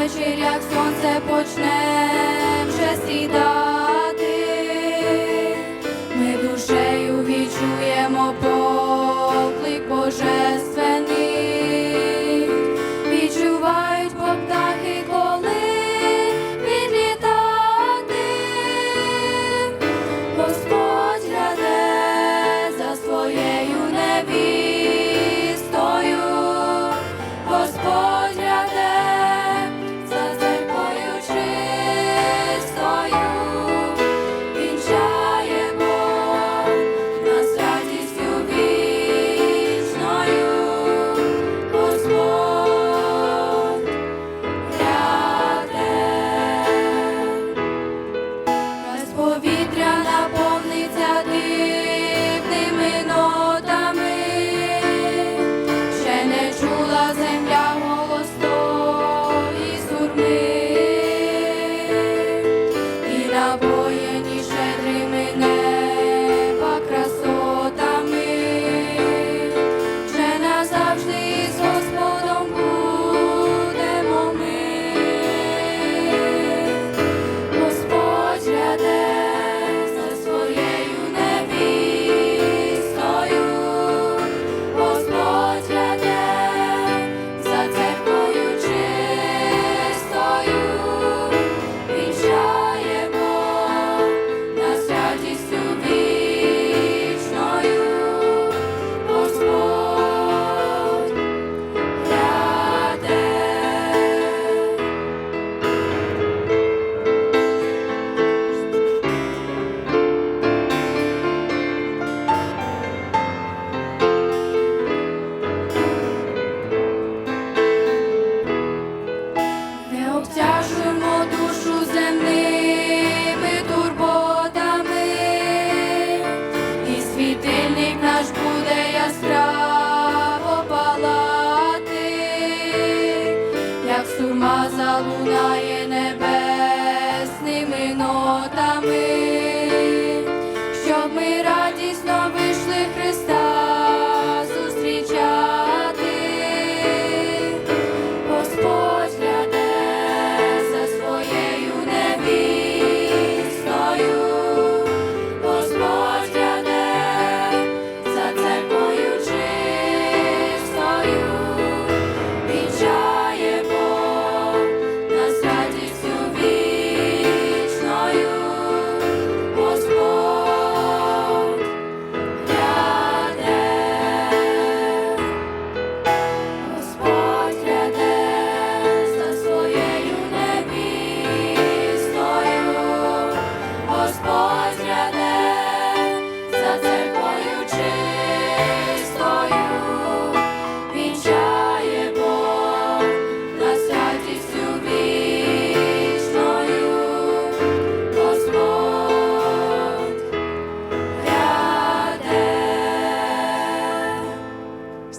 вечір, як сонце почне вже сідати. напоєні щедрими неба красотами, вже назавжди. лунає небесними нотами.